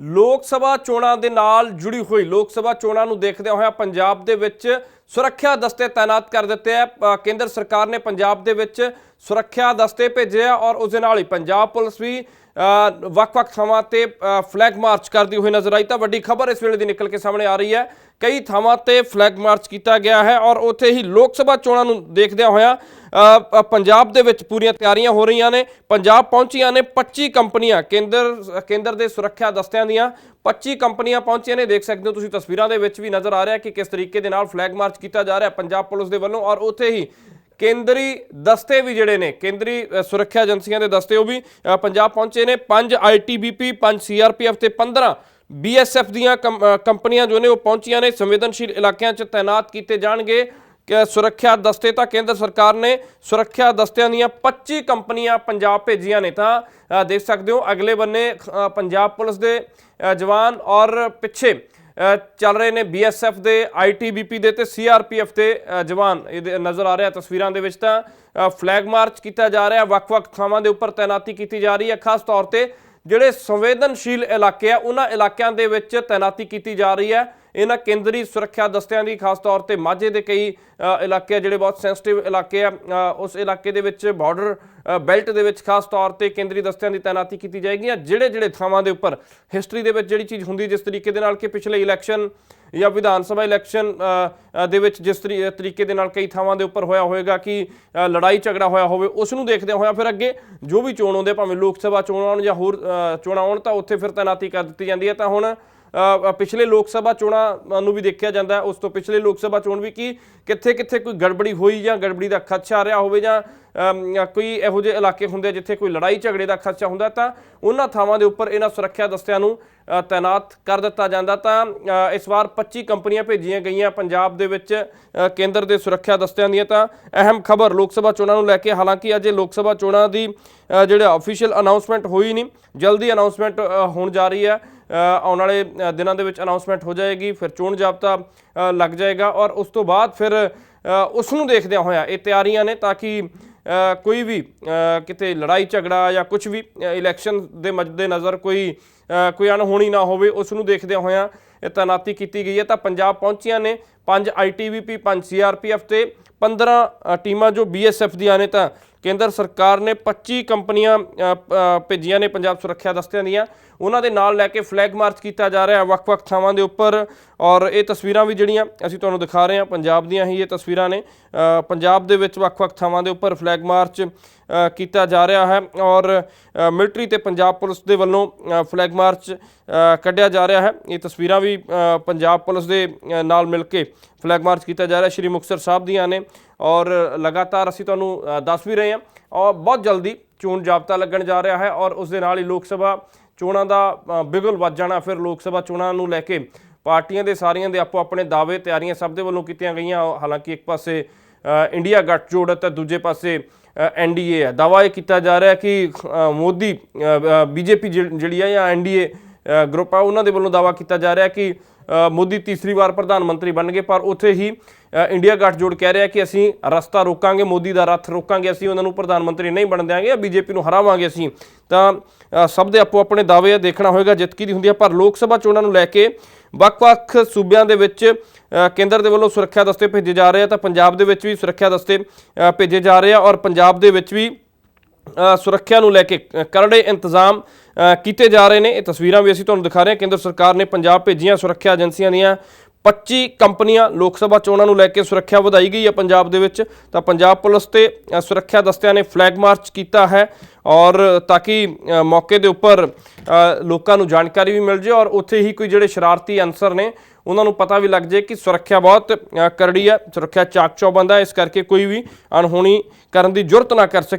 ਲੋਕ ਸਭਾ ਚੋਣਾਂ ਦੇ ਨਾਲ ਜੁੜੀ ਹੋਈ, ਲੋਕ ਸਭਾ ਚੋਣਾਂ ਨੂੰ ਦੇਖਦਿਆਂ ਹੋਇਆ ਪੰਜਾਬ ਦੇ ਵਿੱਚ ਸੁਰੱਖਿਆ ਦਸਤੇ ਤਾਇਨਾਤ ਕਰ ਦਿੱਤੇ ਆ। ਕੇਂਦਰ ਸਰਕਾਰ ਨੇ ਪੰਜਾਬ ਦੇ ਵਿੱਚ ਸੁਰੱਖਿਆ ਦਸਤੇ ਭੇਜੇ ਆ ਔਰ ਉਸ ਦੇ ਨਾਲ ਹੀ ਪੰਜਾਬ ਪੁਲਿਸ ਵੀ ਵੱਖ-ਵੱਖ ਥਾਵਾਂ ਤੇ ਫਲੈਗ ਮਾਰਚ ਕਰਦੀ ਹੋਈ ਨਜ਼ਰ ਆਈ। ਤਾਂ ਵੱਡੀ ਖਬਰ ਇਸ ਵੇਲੇ ਦੀ ਨਿਕਲ ਕੇ ਸਾਹਮਣੇ ਆ ਰਹੀ ਹੈ। ਕਈ ਥਾਵਾਂ ਤੇ ਫਲੈਗ ਮਾਰਚ ਕੀਤਾ ਗਿਆ ਹੈ ਔਰ ਉੱਥੇ ਹੀ ਲੋਕ ਸਭਾ ਚੋਣਾਂ ਨੂੰ ਦੇਖਦਿਆਂ ਹੋਇਆਂ ਪੰਜਾਬ ਦੇ ਵਿੱਚ ਪੂਰੀਆਂ ਤਿਆਰੀਆਂ ਹੋ ਰਹੀਆਂ ਨੇ। ਪੰਜਾਬ ਪਹੁੰਚੀਆਂ ਨੇ 25 ਕੰਪਨੀਆਂ ਕੇਂਦਰ ਕੇਂਦਰ ਦੇ ਸੁਰੱਖਿਆ ਦਸਤਿਆਂ ਦੀਆਂ। 25 ਕੰਪਨੀਆਂ ਪਹੁੰਚੀਆਂ ਨੇ ਦੇਖ ਸਕਦੇ ਹੋ ਤੁਸੀਂ ਤਸਵੀਰਾਂ ਦੇ ਵਿੱਚ ਵੀ ਨਜ਼ਰ ਆ ਰਿਹਾ ਕਿ ਕਿਸ ਤਰੀਕੇ ਦੇ ਨਾਲ ਫਲੈਗ ਮਾਰਚ ਕੀਤਾ ਜਾ ਰਿਹਾ ਪੰਜਾਬ ਪੁਲਿਸ ਦੇ ਵੱਲੋਂ ਔਰ ਉੱਥੇ ਹੀ ਕੇਂਦਰੀ ਦਸਤੇ ਵੀ ਜਿਹੜੇ ਨੇ ਕੇਂਦਰੀ ਸੁਰੱਖਿਆ ਏਜੰਸੀਆਂ ਦੇ ਦਸਤੇ ਉਹ ਵੀ ਪੰਜਾਬ ਪਹੁੰਚੇ ਨੇ। 5 ਆਈਟੀਬੀਪੀ 5 ਸੀਆਰਪੀਐਫ ਤੇ 15 ਬੀਐਸਐਫ ਦੀਆਂ ਕੰਪ- ਅ, ਕੰਪਨੀਆਂ ਜੋ ਨੇ ਉਹ ਪਹੁੰਚੀਆਂ ਨੇ। ਸੰਵੇਦਨਸ਼ੀਲ ਇਲਾਕਿਆਂ 'ਚ ਤਾਇਨਾਤ ਕੀਤੇ ਜਾਣਗੇ। ਸੁਰੱਖਿਆ ਦਸਤੇ ਤਾਂ ਕੇਂਦਰ ਸਰਕਾਰ ਨੇ ਸੁਰੱਖਿਆ ਦਸਤਿਆਂ ਦੀਆਂ 25 ਕੰਪਨੀਆਂ ਪੰਜਾਬ ਭੇਜੀਆਂ ਨੇ ਤਾਂ ਦੇਖ ਸਕਦੇ ਹੋ, ਅਗਲੇ ਬੰਨੇ ਪੰਜਾਬ ਪੁਲਿਸ ਦੇ ਜਵਾਨ ਔਰ ਪਿੱਛੇ ਚੱਲ ਰਹੇ ਨੇ ਬੀਐਸਐਫ ਦੇ ਆਈਟੀਬੀਪੀ ਦੇ ਤੇ ਸੀਆਰਪੀਐਫ ਦੇ ਜਵਾਨ। ਇਹਦੇ ਨਜ਼ਰ ਆ ਰਿਹਾ ਤਸਵੀਰਾਂ ਦੇ ਵਿੱਚ ਤਾਂ ਫਲੈਗ ਮਾਰਚ ਕੀਤਾ ਜਾ ਰਿਹਾ, ਵੱਖ-ਵੱਖ ਥਾਵਾਂ ਦੇ ਉੱਪਰ ਤਾਇਨਾਤੀ ਕੀਤੀ ਜਾ ਰਹੀ ਹੈ। ਖਾਸ ਤੌਰ ਤੇ ਜਿਹੜੇ ਸੰਵੇਦਨਸ਼ੀਲ ਇਲਾਕੇ ਆ, ਉਹਨਾਂ ਇਲਾਕਿਆਂ ਦੇ ਵਿੱਚ ਤਾਇਨਾਤੀ ਕੀਤੀ ਜਾ ਰਹੀ ਹੈ। ਇਹਨਾਂ ਕੇਂਦਰੀ ਸੁਰੱਖਿਆ ਦਸਤਿਆਂ ਦੀ ਖਾਸ ਤੌਰ ਤੇ ਮਾਝੇ ਦੇ ਕਈ ਇਲਾਕੇ ਆ ਜਿਹੜੇ ਬਹੁਤ ਸੈਂਸਿਟਿਵ ਇਲਾਕੇ ਆ ਉਸ ਇਲਾਕੇ ਦੇ ਵਿੱਚ ਬਾਰਡਰ ਬੈਲਟ ਦੇ ਵਿੱਚ ਖਾਸ ਤੌਰ ਤੇ ਕੇਂਦਰੀ ਦਸਤਿਆਂ ਦੀ ਤਾਇਨਾਤੀ ਕੀਤੀ ਜਾਏਗੀ। ਜਾਂ ਜਿਹੜੇ ਜਿਹੜੇ ਥਾਵਾਂ ਦੇ ਉੱਪਰ ਹਿਸਟਰੀ ਦੇ ਵਿੱਚ ਜਿਹੜੀ ਚੀਜ਼ ਹੁੰਦੀ ਜਿਸ ਤਰੀਕੇ ਦੇ ਨਾਲ ਕਿ ਪਿਛਲੇ ਇਲੈਕਸ਼ਨ ਜਾਂ ਵਿਧਾਨ ਸਭਾ ਇਲੈਕਸ਼ਨ ਦੇ ਵਿੱਚ ਜਿਸ ਤਰੀ- ਤਰੀਕੇ ਦੇ ਨਾਲ ਕਈ ਥਾਵਾਂ ਦੇ ਉੱਪਰ ਹੋਇਆ ਹੋਵੇਗਾ ਕਿ ਲੜਾਈ ਝਗੜਾ ਹੋਇਆ ਹੋਵੇ, ਉਸ ਨੂੰ ਦੇਖਦਿਆਂ ਹੋਇਆ ਫਿਰ ਅੱਗੇ ਜੋ ਵੀ ਚੋਣ ਹੁੰਦੇ ਭਾਵੇਂ ਲੋਕ ਸਭਾ ਚੋਣਾਂ ਆਉਣ ਜਾਂ ਹੋਰ ਚੋਣਾਂ ਆਉਣ ਤਾਂ ਉੱਥੇ ਫਿਰ ਤਾਇਨਾਤੀ ਕਰ ਦਿੱਤੀ ਜਾਂਦੀ ਹੈ। ਤਾਂ ਹੁਣ ਪਿਛਲੇ ਲੋਕ ਸਭਾ ਚੋਣਾਂ ਨੂੰ ਵੀ ਦੇਖਿਆ ਜਾਂਦਾ ਉਸ ਤੋਂ ਪਿਛਲੇ ਲੋਕ ਸਭਾ ਚੋਣ ਵੀ ਕੀ ਕਿੱਥੇ ਕਿੱਥੇ ਕੋਈ ਗੜਬੜੀ ਹੋਈ ਜਾਂ ਗੜਬੜੀ ਦਾ ਖਦਸ਼ਾ ਰਿਹਾ ਹੋਵੇ ਜਾਂ ਕੋਈ ਇਹੋ ਜਿਹੇ ਇਲਾਕੇ ਹੁੰਦੇ ਆ ਜਿੱਥੇ ਕੋਈ ਲੜਾਈ ਝਗੜੇ ਦਾ ਖਦਸ਼ਾ ਹੁੰਦਾ ਤਾਂ ਉਹਨਾਂ ਥਾਵਾਂ ਦੇ ਉੱਪਰ ਇਹਨਾਂ ਸੁਰੱਖਿਆ ਦਸਤਿਆਂ ਨੂੰ ਤਾਇਨਾਤ ਕਰ ਦਿੱਤਾ ਜਾਂਦਾ। ਤਾਂ ਇਸ ਵਾਰ 25 ਕੰਪਨੀਆਂ ਭੇਜੀਆਂ ਗਈਆਂ ਪੰਜਾਬ ਦੇ ਵਿੱਚ ਕੇਂਦਰ ਦੇ ਸੁਰੱਖਿਆ ਦਸਤਿਆਂ ਦੀਆਂ। ਤਾਂ ਅਹਿਮ ਖਬਰ ਲੋਕ ਸਭਾ ਚੋਣਾਂ ਨੂੰ ਲੈ ਕੇ, ਹਾਲਾਂਕਿ ਅਜੇ ਲੋਕ ਸਭਾ ਚੋਣਾਂ ਦੀ ਜਿਹੜਾ ਅਫੀਸ਼ੀਅਲ ਅਨਾਉਂਸਮੈਂਟ ਹੋਈ ਨਹੀਂ। ਜਲਦੀ ਅਨਾਉਂਸਮੈਂਟ ਹੋਣ ਜਾ ਰਹੀ ਹੈ। ਆਉਣ ਵਾਲੇ ਦਿਨਾਂ ਦੇ ਵਿੱਚ ਅਨਾਉਂਸਮੈਂਟ ਹੋ ਜਾਏਗੀ ਫਿਰ ਚੋਣ ਜਾਬਤਾ ਲੱਗ ਜਾਏਗਾ ਔਰ ਉਸ ਤੋਂ ਬਾਅਦ ਫਿਰ ਅ, ਉਸ ਨੂੰ ਦੇਖਦਿਆਂ ਹੋਇਆ ਇਹ ਤਿਆਰੀਆਂ ਨੇ ਤਾਂ ਕਿ ਕੋਈ ਵੀ ਕਿਤੇ ਲੜਾਈ ਝਗੜਾ ਜਾਂ ਕੁਝ ਵੀ ਇਲੈਕਸ਼ਨ ਦੇ ਮੱਦੇ ਨਜ਼ਰ ਕੋਈ ਕੋਈ ਅਣਹੋਣੀ ਨਾ ਹੋਵੇ ਉਸ ਨੂੰ ਦੇਖਦਿਆਂ ਹੋਇਆਂ ਇਹ ਤਾਇਨਾਤੀ ਕੀਤੀ ਗਈ ਹੈ। ਤਾਂ ਪੰਜਾਬ ਪਹੁੰਚੀਆਂ ਨੇ 5 ਆਈਟੀਬੀਪੀ 5 ਸੀਆਰਪੀਐਫ ਤੇ 15 ਅ, ਟੀਮਾਂ ਜੋ ਬੀਐਸਐਫ ਦੀਆਂ ਨੇ ਤਾਂ ਕੇਂਦਰ ਸਰਕਾਰ ਨੇ 25 ਕੰਪਨੀਆਂ ਭੇਜੀਆਂ ਨੇ ਪੰਜਾਬ ਸੁਰੱਖਿਆ ਦਸਤਿਆਂ ਦੀਆਂ। ਉਹਨਾਂ ਦੇ ਨਾਲ ਲੈ ਕੇ ਫਲੈਗ ਮਾਰਚ ਕੀਤਾ ਜਾ ਰਿਹਾ ਹੈ ਵੱਖ-ਵੱਖ ਥਾਵਾਂ ਦੇ ਉੱਪਰ ਔਰ ਇਹ ਤਸਵੀਰਾਂ ਵੀ ਜਿਹੜੀਆਂ ਅਸੀਂ ਤੁਹਾਨੂੰ ਦਿਖਾ ਰਹੇ ਹਾਂ ਪੰਜਾਬ ਦੀਆਂ ਹੀ ਇਹ ਤਸਵੀਰਾਂ ਨੇ। ਪੰਜਾਬ ਦੇ ਵਿੱਚ ਵੱਖ-ਵੱਖ ਥਾਵਾਂ ਦੇ ਉੱਪਰ ਫਲੈਗ ਮਾਰਚ ਕੀਤਾ ਜਾ ਰਿਹਾ ਹੈ ਔਰ ਮਿਲਟਰੀ ਤੇ ਪੰਜਾਬ ਪੁਲਿਸ ਦੇ ਵੱਲੋਂ ਫਲੈਗ ਮਾਰਚ ਕੱਢਿਆ ਜਾ ਰਿਹਾ ਹੈ। ਇਹ ਤਸਵੀਰਾਂ ਵੀ ਪੰਜਾਬ ਪੁਲਿਸ ਦੇ ਨਾਲ ਮਿਲ ਕੇ ਫਲੈਗ ਮਾਰਚ ਕੀਤਾ ਜਾ ਰਿਹਾ। ਸ਼੍ਰੀ ਮੁਕਤਸਰ ਸਾਹਿਬ ਦੀਆਂ ਨੇ ਔਰ ਲਗਾਤਾਰ ਅਸੀਂ ਤੁਹਾਨੂੰ ਦੱਸ ਵੀ ਰਹੇ ਹਾਂ। ਔਰ ਬਹੁਤ ਜਲਦੀ ਚੋਣ ਜਾਬਤਾ ਲੱਗਣ ਜਾ ਰਿਹਾ ਹੈ ਔਰ ਉਸ ਦੇ ਨਾਲ ਹੀ ਲੋਕ ਸਭਾ ਚੋਣਾਂ ਦਾ ਅ, ਬਿਗੁਲ ਵੱਜ ਜਾਣਾ। ਫਿਰ ਲੋਕ ਸਭਾ ਚੋਣਾਂ ਨੂੰ ਲੈ ਕੇ ਪਾਰਟੀਆਂ ਦੇ ਸਾਰੀਆਂ ਦੇ ਆਪੋ ਆਪਣੇ ਦਾਅਵੇ ਤਿਆਰੀਆਂ ਸਭ ਦੇ ਵੱਲੋਂ ਕੀਤੀਆਂ ਗਈਆਂ। ਹਾਲਾਂਕਿ ਇੱਕ ਪਾਸੇ ਇੰਡੀਆ ਗੱਠਜੋੜ ਅਤੇ ਦੂਜੇ ਪਾਸੇ ਐਨਡੀਏ ਹੈ। ਦਾਅਵਾ ਇਹ ਕੀਤਾ ਜਾ ਰਿਹਾ ਕਿ ਅ, ਮੋਦੀ ਬੀਜੇਪੀ ਜਿਹੜੀ ਹੈ ਜਾਂ ਐਨਡੀਏ ਗਰੁੱਪ ਆ, ਉਹਨਾਂ ਦੇ ਵੱਲੋਂ ਦਾਅਵਾ ਕੀਤਾ ਜਾ ਰਿਹਾ ਕਿ ਮੋਦੀ ਤੀਸਰੀ ਵਾਰ ਪ੍ਰਧਾਨ ਮੰਤਰੀ ਬਣਨਗੇ, ਪਰ ਉੱਥੇ ਹੀ ਇੰਡੀਆ ਗੱਠਜੋੜ ਕਹਿ ਰਿਹਾ ਕਿ ਅਸੀਂ ਰਸਤਾ ਰੋਕਾਂਗੇ, ਮੋਦੀ ਦਾ ਰੱਥ ਰੋਕਾਂਗੇ, ਅਸੀਂ ਉਹਨਾਂ ਨੂੰ ਪ੍ਰਧਾਨ ਮੰਤਰੀ ਨਹੀਂ ਬਣ ਦਿਆਂਗੇ ਜਾਂ ਬੀਜੇਪੀ ਨੂੰ ਹਰਾਵਾਂਗੇ ਅਸੀਂ। ਤਾਂ ਸਭ ਦੇ ਆਪੋ ਆਪਣੇ ਦਾਅਵੇ ਦੇਖਣਾ ਹੋਏਗਾ ਜਿੱਤ ਦੀ ਹੁੰਦੀ ਹੈ ਪਰ ਲੋਕ ਸਭਾ ਚੋਣਾਂ ਨੂੰ ਲੈ ਕੇ ਵੱਖ-ਵੱਖ ਸੂਬਿਆਂ ਦੇ ਵਿੱਚ ਕੇਂਦਰ ਦੇ ਵੱਲੋਂ ਸੁਰੱਖਿਆ ਦਸਤੇ ਭੇਜੇ ਜਾ ਰਹੇ ਆ, ਤਾਂ ਪੰਜਾਬ ਦੇ ਵਿੱਚ ਵੀ ਸੁਰੱਖਿਆ ਦਸਤੇ ਭੇਜੇ ਜਾ ਰਹੇ ਆ, ਔਰ ਪੰਜਾਬ ਦੇ ਵਿੱਚ ਵੀ ਸੁਰੱਖਿਆ ਨੂੰ ਲੈ ਕੇ ਕਰੜੇ ਇੰਤਜ਼ਾਮ ਕੀਤੇ ਜਾ ਰਹੇ ਨੇ। ਇਹ ਤਸਵੀਰਾਂ ਵੀ ਅਸੀਂ ਤੁਹਾਨੂੰ ਦਿਖਾ ਰਹੇ ਹਾਂ। ਕੇਂਦਰ ਸਰਕਾਰ ਨੇ ਪੰਜਾਬ ਭੇਜੀਆਂ ਸੁਰੱਖਿਆ ਏਜੰਸੀਆਂ ਦੀਆਂ 25 ਕੰਪਨੀਆਂ ਲੋਕ ਸਭਾ ਚੋਣਾਂ ਨੂੰ ਲੈ ਕੇ ਸੁਰੱਖਿਆ ਵਧਾਈ ਗਈ ਹੈ ਪੰਜਾਬ ਦੇ ਵਿੱਚ। ਤਾਂ ਪੰਜਾਬ ਪੁਲਿਸ ਤੇ ਸੁਰੱਖਿਆ ਦਸਤਿਆਂ ਨੇ ਫਲੈਗ ਮਾਰਚ ਕੀਤਾ ਹੈ ਔਰ ਤਾਂ ਕਿ ਮੌਕੇ ਦੇ ਉੱਪਰ ਲੋਕਾਂ ਨੂੰ ਜਾਣਕਾਰੀ ਵੀ ਮਿਲ ਜੇ ਔਰ ਉੱਥੇ ਹੀ ਕੋਈ ਜਿਹੜੇ ਸ਼ਰਾਰਤੀ ਅਨਸਰ ਨੇ, ਉਹਨਾਂ ਨੂੰ ਪਤਾ ਵੀ ਲੱਗ ਜੇ ਕਿ ਸੁਰੱਖਿਆ ਬਹੁਤ ਕਰੜੀ ਹੈ। ਸੁਰੱਖਿਆ ਚਾਕ ਚੌਬੰਦ ਹੈ। ਇਸ ਕਰਕੇ ਕੋਈ ਵੀ ਅਣਹੋਣੀ ਕਰਨ ਦੀ ਜੁਰਤ ਨਾ ਕਰ ਸਕੇ।